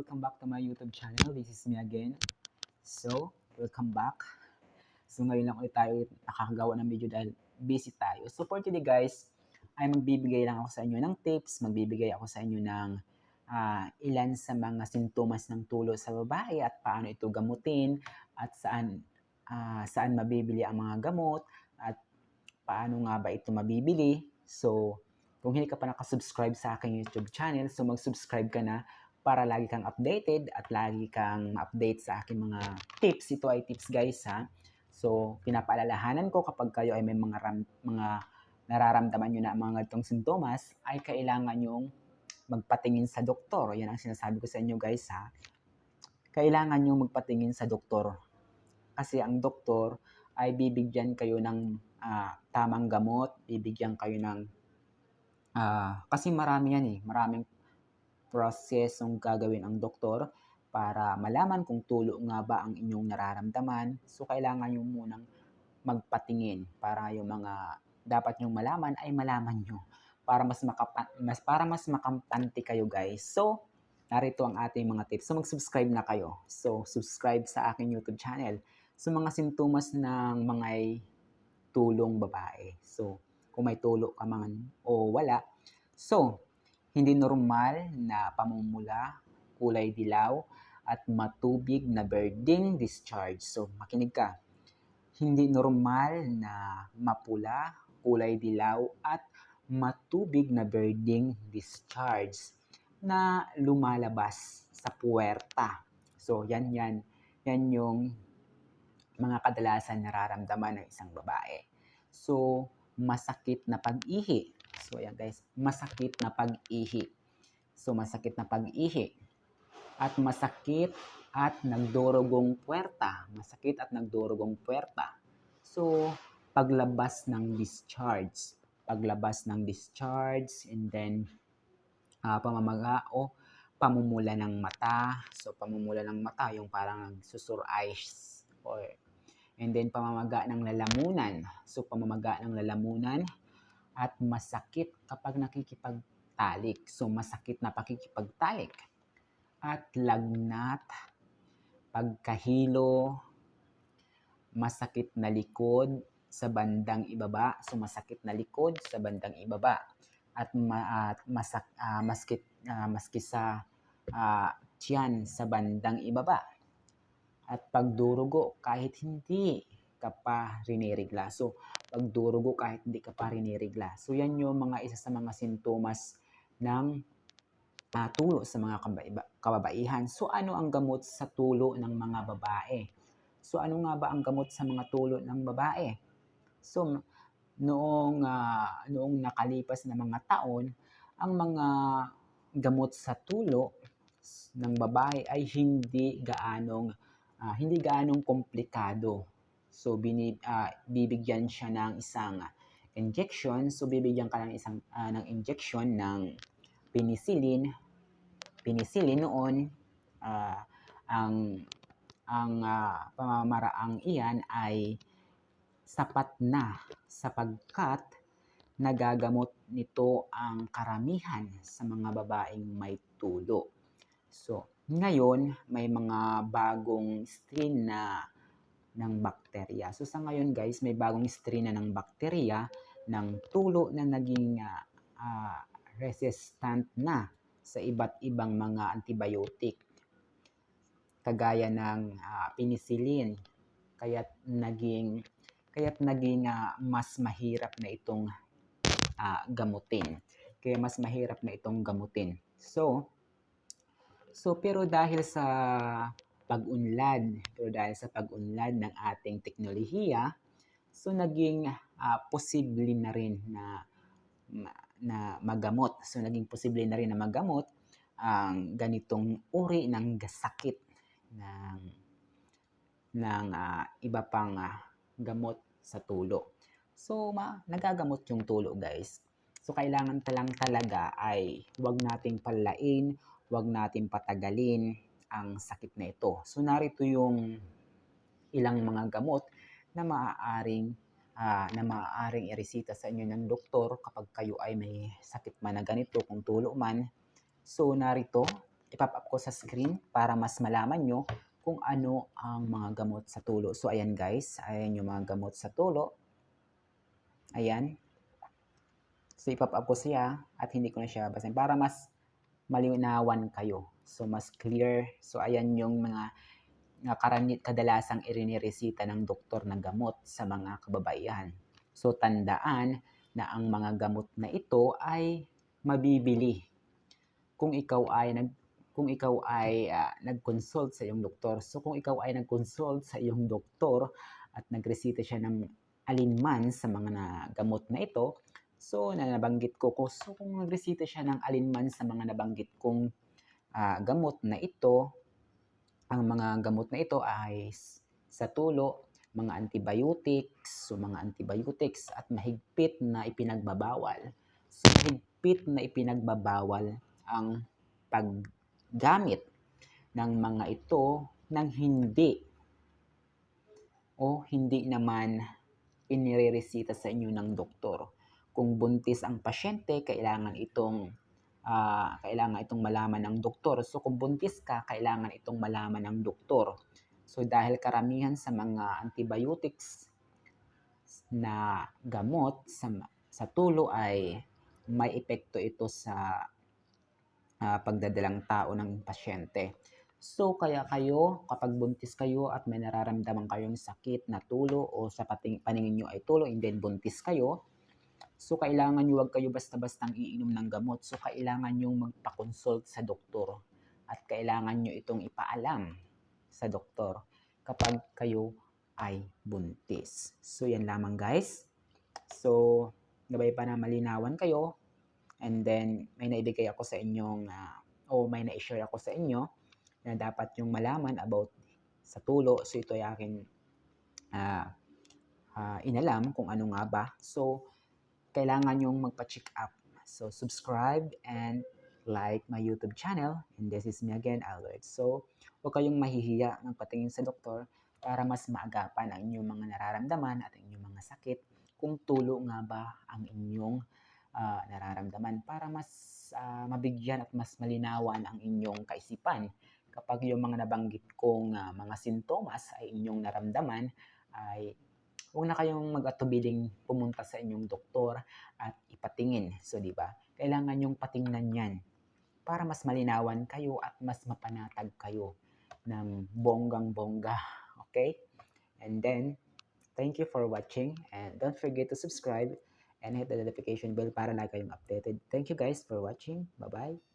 welcome back to my YouTube channel. This is me again. So, welcome back. So, ngayon lang ulit tayo nakakagawa ng video dahil busy tayo. So, for today guys, ay magbibigay lang ako sa inyo ng tips, magbibigay ako sa inyo ng ah, ilan sa mga sintomas ng tulo sa babae at paano ito gamutin at saan ah, saan mabibili ang mga gamot at paano nga ba ito mabibili. So, kung hindi ka pa nakasubscribe sa aking YouTube channel, so mag-subscribe ka na para lagi kang updated at lagi kang ma-update sa aking mga tips. Ito ay tips guys ha. So, pinapaalalahanan ko kapag kayo ay may mga ram, mga nararamdaman nyo na mga ganitong sintomas, ay kailangan yung magpatingin sa doktor. Yan ang sinasabi ko sa inyo guys ha. Kailangan yung magpatingin sa doktor. Kasi ang doktor ay bibigyan kayo ng ah, tamang gamot, bibigyan kayo ng Ah, kasi marami yan eh. Maraming prosesong gagawin ang doktor para malaman kung tulo nga ba ang inyong nararamdaman. So, kailangan nyo munang magpatingin para yung mga dapat nyong malaman ay malaman nyo para mas makapa, mas para mas makampante kayo guys. So, narito ang ating mga tips. So, mag-subscribe na kayo. So, subscribe sa aking YouTube channel. So, mga sintomas ng mga tulong babae. So, kung may tulo ka man o wala. So, hindi normal na pamumula, kulay dilaw, at matubig na birding discharge. So, makinig ka. Hindi normal na mapula, kulay dilaw, at matubig na birding discharge na lumalabas sa puwerta. So, yan yan. Yan yung mga kadalasan nararamdaman ng isang babae. So, masakit na pag-ihi. So, ayan guys, masakit na pag-ihi. So, masakit na pag-ihi. At masakit at nagdurugong puwerta. Masakit at nagdurugong puwerta. So, paglabas ng discharge. Paglabas ng discharge and then uh, pamamaga o pamumula ng mata. So, pamumula ng mata, yung parang susur eyes or And then pamamaga ng lalamunan. So pamamaga ng lalamunan at masakit kapag nakikipagtalik. So masakit na pakikipagtalik. At lagnat, pagkahilo, masakit na likod sa bandang ibaba. So masakit na likod sa bandang ibaba. At, ma, at masak, uh, maskit, uh, maski sa uh, tiyan sa bandang ibaba at pagdurugo kahit hindi ka pa rinirigla. So, pagdurugo kahit hindi ka pa rinirigla. So, yan yung mga isa sa mga sintomas ng uh, tulo sa mga kababaihan. So, ano ang gamot sa tulo ng mga babae? So, ano nga ba ang gamot sa mga tulo ng babae? So, noong, uh, noong nakalipas na mga taon, ang mga gamot sa tulo ng babae ay hindi gaanong uh, hindi gaanong komplikado. So, binib, uh, bibigyan siya ng isang injection. So, bibigyan ka ng isang uh, ng injection ng penicillin. Penicillin noon, uh, ang ang uh, pamamaraang iyan ay sapat na sapagkat nagagamot nito ang karamihan sa mga babaeng may tulo. So, ngayon, may mga bagong strain na ng bakterya. So sa ngayon guys, may bagong strain na ng bakterya ng tulo na naging uh, uh, resistant na sa iba't ibang mga antibiotic kagaya ng uh, penicillin. Kaya't naging kaya't naging uh, mas mahirap na itong uh, gamutin. Kaya mas mahirap na itong gamutin. So, So, pero dahil sa pag-unlad, pero dahil sa pag-unlad ng ating teknolohiya, so naging uh, posible na rin na na magamot. So naging posible na rin na magamot ang ganitong uri ng sakit ng ng uh, iba pang uh, gamot sa tulo. So ma, nagagamot yung tulo, guys. So kailangan talang talaga ay huwag nating palain, huwag natin patagalin ang sakit na ito. So narito yung ilang mga gamot na maaaring uh, na maaaring iresita sa inyo ng doktor kapag kayo ay may sakit man na ganito kung tulo man. So narito ipop up ko sa screen para mas malaman nyo kung ano ang mga gamot sa tulo. So, ayan guys, ayan yung mga gamot sa tulo. Ayan. So, ipop up ko siya at hindi ko na siya basahin para mas malinawan kayo. So, mas clear. So, ayan yung mga nga karanit kadalasang iriniresita ng doktor ng gamot sa mga kababaihan. So, tandaan na ang mga gamot na ito ay mabibili kung ikaw ay nag kung ikaw ay uh, nag-consult sa iyong doktor. So kung ikaw ay nag-consult sa iyong doktor at nagresita siya ng alinman sa mga na gamot na ito, so na nabanggit ko ko, so kung nagresita siya ng alinman sa mga nabanggit kong uh, gamot na ito, ang mga gamot na ito ay sa tulo, mga antibiotics, so mga antibiotics at mahigpit na ipinagbabawal. So mahigpit na ipinagbabawal ang paggamit ng mga ito nang hindi o hindi naman inireresita sa inyo ng doktor. Kung buntis ang pasyente, kailangan itong uh, kailangan itong malaman ng doktor. So kung buntis ka, kailangan itong malaman ng doktor. So dahil karamihan sa mga antibiotics na gamot sa, sa tulo ay may epekto ito sa uh, pagdadalang tao ng pasyente. So, kaya kayo, kapag buntis kayo at may nararamdaman kayong sakit na tulo o sa pating, paningin nyo ay tulo and then buntis kayo, so kailangan nyo wag kayo basta-bastang iinom ng gamot. So, kailangan nyo magpa-consult sa doktor at kailangan nyo itong ipaalam sa doktor kapag kayo ay buntis. So, yan lamang guys. So, gabay pa na malinawan kayo, And then, may naibigay ako sa inyong, uh, o may na-share ako sa inyo na dapat yung malaman about sa tulo. So, ito ay aking uh, uh, inalam kung ano nga ba. So, kailangan yung magpa-check up. So, subscribe and like my YouTube channel. And this is me again, Albert. So, huwag kayong mahihiya ng patingin sa doktor para mas maagapan ang inyong mga nararamdaman at inyong mga sakit kung tulo nga ba ang inyong uh, nararamdaman para mas uh, mabigyan at mas malinawan ang inyong kaisipan. Kapag yung mga nabanggit kong uh, mga sintomas ay inyong naramdaman, ay huwag na kayong mag-atubiling pumunta sa inyong doktor at ipatingin. So, di ba? Kailangan yung patingnan yan para mas malinawan kayo at mas mapanatag kayo ng bonggang-bongga. Okay? And then, thank you for watching and don't forget to subscribe and hit the notification bell para lagi kayong updated. Thank you guys for watching. Bye-bye.